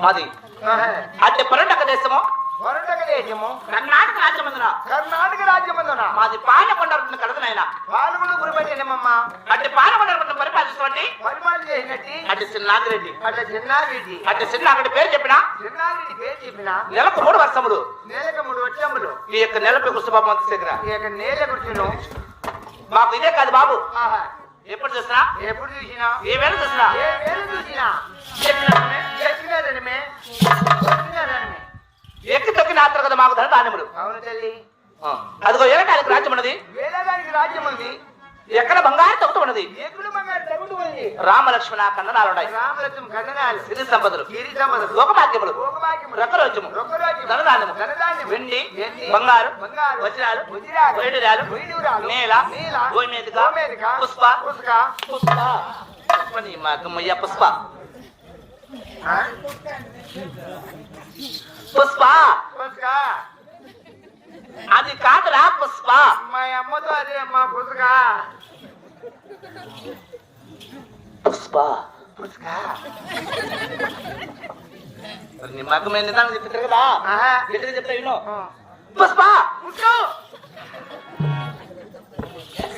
మాది. అంటే పర్యాటక దేశము? వరుణగ దేశము? కర్ణాటక రాజ్యమందున. కర్ణాటక రాజ్యమందున. మాది పాలకొండ కడదు నాయన. పాలకొండ గురిపడినమ్మా. అంటే పాలకొండ పరిపాలిస్తున్నట్టు పరిపాలించేసినట్టు అంటే చిన్నాగిరెడ్డి. అంటే చిన్నాగిరెడ్డి. అంటే చిన్నాగిరెడ్డి పేరు చెప్పిన? చిన్నాగిరెడ్డి పేరు చెప్పిన? నెలకు మూడు వర్షములు. నెలకు మూడు వర్షములు. ఈ యొక్క నెలపై కుసుభామంత దగ్గర ఈ యొక్క నేల గురించి మాకు ఇదే కాదు బాబు. ఎప్పుడు చూసినా? ఎప్పుడు చూసినా? ఏ వేళ చూసినా? ఏ వేలు చూసినా? చెప్పినారనే, చెప్పినారనమే? చెప్పినారనమే? ఎక్కి తొక్కి నాస్తారు కదా మాకు ధన ధాన్యములు అవును తల్లి. అదిగో ఏటానికి రాజ్యం ఉన్నది? వేలగానికి రాజ్యం ఉంది ఎక్కడ బంగారు తొక్కుతూ ఉన్నది? ఎగుడు బంగారు తగుడు ఉంది రామ లక్ష్మణ కన్ననాలు ఉన్నాయి సిరి సంపదలు. భోగభాగ్యములు, రకరోజ్యము ధనధాన్యము. వెండి బంగారు వజ్రాలు వైడూర్యాలు, నేల గోమేధిక, పుష్ప పుష్ప పుష్ప. నీ మగమయ్య పుష్ప? పుష్ప. పుష్క. అది కాదురా పుష్ప. మా అమ్మతో అదే అమ్మా పుష్క పుష్ప. నీ మగమే నిదానం చెప్తారు కదా. గట్టిగా చెప్తా విను. పుష్ప!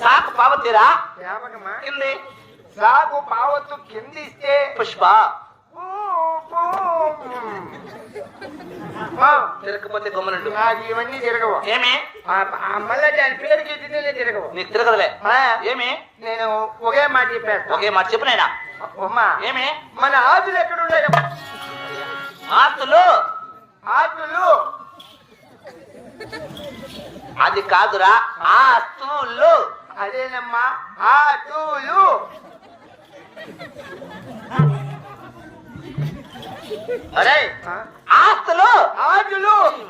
సాకు పావతీరా? కింది సాగు పావత్తు కిందిస్తే పుష్ప. పూ, పూ. ఆ, తిరగకపోతే గమ్మునుండు. ఇవన్నీ తిరగవు. ఏమి? మళ్ళా దాని తిరగవు. నీకు తిరగదులే. ఏమి? నేను ఒకే మాట ఒకే మాట చెప్పు ఏమి? మన ఆతులు ఎక్కడ ఉన్నాయి ఆస్తులు ఆతులు. అది కాదురా ఆస్తులు అదేనమ్మా ఆతులు. ఆస్తులు?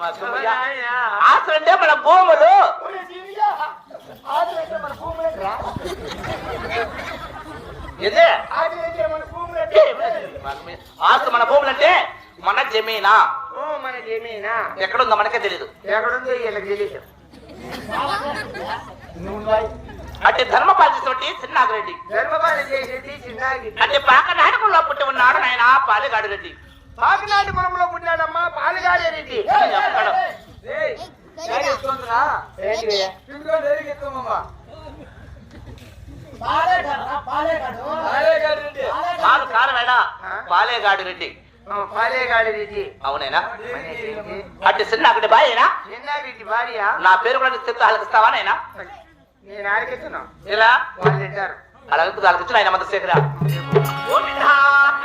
మగమయ్య. ఆస్తులు అంటే మన భూములు? ఆస్తు మన భూములు అంటే మన జమీనా? ఓ, మన జమీనా? ఎక్కడుందో మనకే తెలియదు ఎక్కడుందో వీళ్ళకి తెలియదు అంటే ధర్మ పాలించినటువంటి చిన్నాగిరెడ్డి. ధర్మపాలన చేసేది చిన్నాగి అంటే పాక నాటకంలో పుట్టి ఉన్నాడు నాయన పాలెగాడు రెడ్డి పాకినాటి పొలంలో పుట్టాడమ్మా పాలుగాడే రెడ్డి రెడ్డి. పాలు కారమేడా పాలేగాడు రెడ్డి పాలేగాడి రెడ్డి అవునైనా మన రెడ్డి. అట్టి చిన్నాగడి బాయేనా చిన్నారెడ్డి భార్య నా పేరు కూడా చెప్తే నాయనా నేను ఆడికెత్తున్నా ఇలా వాళ్ళు తింటారు అలగకు అలగించు ఆయన మందశేఖర ఓమిధా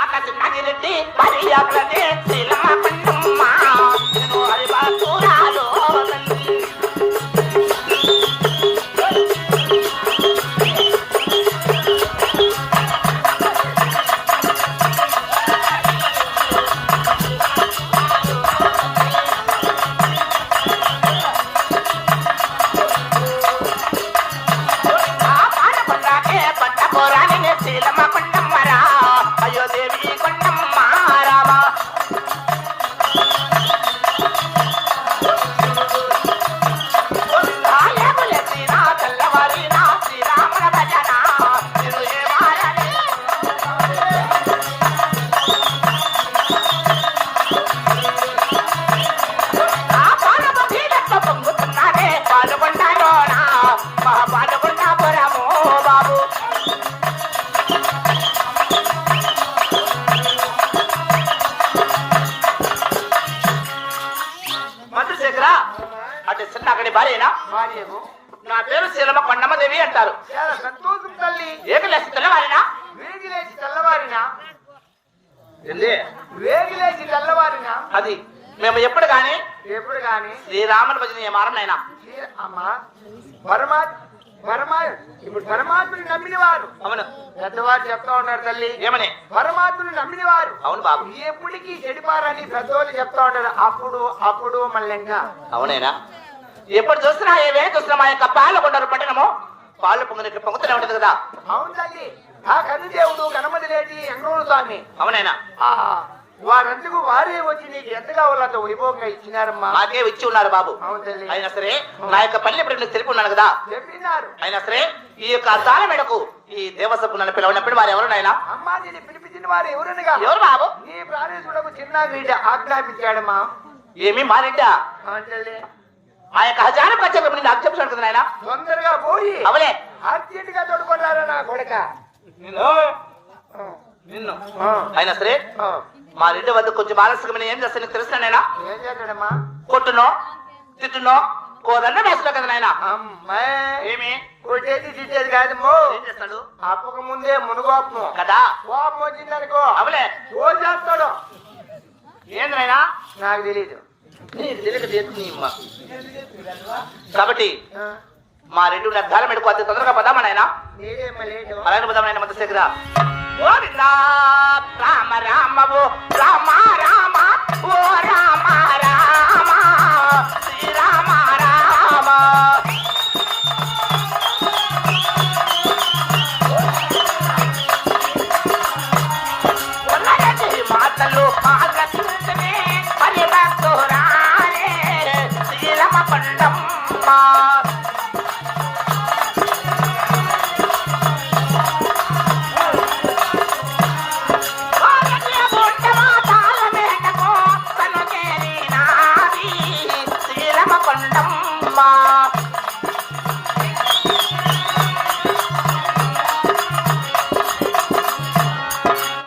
ఆకాశ నాగిరెడ్డి భార్య శ్రీలమ్మ శీలమ్మ పట్టాకే పట్ట పోరాని శీలమ్మ కొండమ్మరా అయ్యో దేవి కొండమ్మ రామా అక్కడి భార్యనా? భార్యకు నా పేరు శీలమ కొండమ్మ దేవి అంటారు సంతోషం తల్లి? ఏకలేసి తెల్లవారినా? వేగిలేసి తెల్లవారిన? వేగిలేసి తెల్లవారిన? అది మేము ఎప్పుడు కానీ ఎప్పుడు గాని శ్రీరాముని భజన ఏ మారం నైనా శ్రీ- అమ్మా పరమా పరమా ఇప్పుడు పరమాత్మని నమ్మిన వారు అవును. పెద్దవారు చెప్తా ఉన్నారు తల్లి. ఏమని? పరమాత్మని నమ్మిన వారు అవును బాబు. ఎప్పటికీ చెడిపారని పెద్దోళ్ళు చెప్తా ఉంటారు అప్పుడు అప్పుడు మళ్ళీ అవునేనా? ఎప్పుడు చూసినా ఏ వేళ చూసినా మా యొక్క పాలకొండరు పట్టణము. పాలు పొంగిన పొంగుతూనే ఉంటది కదా. అవును తల్లి ఆ కనుదేవుడు గణపతి లేటి వెంకటరమణ స్వామి. అవునైనా. వారందుకు వారే వచ్చి నీకు ఎంతగా వాళ్ళతో వైభవంగా ఇచ్చినారమ్మా. మాకే ఇచ్చి ఉన్నారు బాబు. అయినా సరే నా యొక్క పల్లె నీకు తెలిపి ఉన్నాను కదా. చెప్పినారు. అయినా సరే ఈ యొక్క తాళ మేడకు ఈ దేవసభకు నన్ను పిలవనప్పుడు వారు ఎవరు నాయనా? అమ్మా నేను పిలిపించిన వారు ఎవరనగా? ఎవరు బాబు? నీ ప్రాణేశ్వరులకు చిన్న ఆజ్ఞాపించాడమ్మా. ఏమి మారెడ్డా అవును తల్లి ఆ యొక్క హజారు పచ్చకం నిన్ను అప్పచెప్పాను కదా నాయన. తొందరగా పోయి అవలే. అర్జెంట్గా తోడుకుంటారా నా కొడక. నిన్ను. అయినా సరే. మా ఇంటి వద్ద కొంచెం ఆలస్యంగా ఏం చేస్తాను నీకు తెలుసు నాయన? ఏం చేస్తాడమ్మా? కొట్టునో తిట్టునో కోదండ వేసుకో కదా నాయన. అమ్మాయి. ఏమి? కొట్టేది తిట్టేది కాదమ్మో ఏం చేస్తాడు? అప్పక ముందే మునుగోపం కదా. కోపం వచ్చిందనుకో. అవలే. ఓ చేస్తాడు? ఏంది నాయనా? నాకు తెలీదు. కాబట్టి మా రెండు అద్దాల మెడుకు అతి తొందరగా పదామా నాయన? నేనేమ్మ లేటు. అలాగే పదాం నాయన మత శేఖర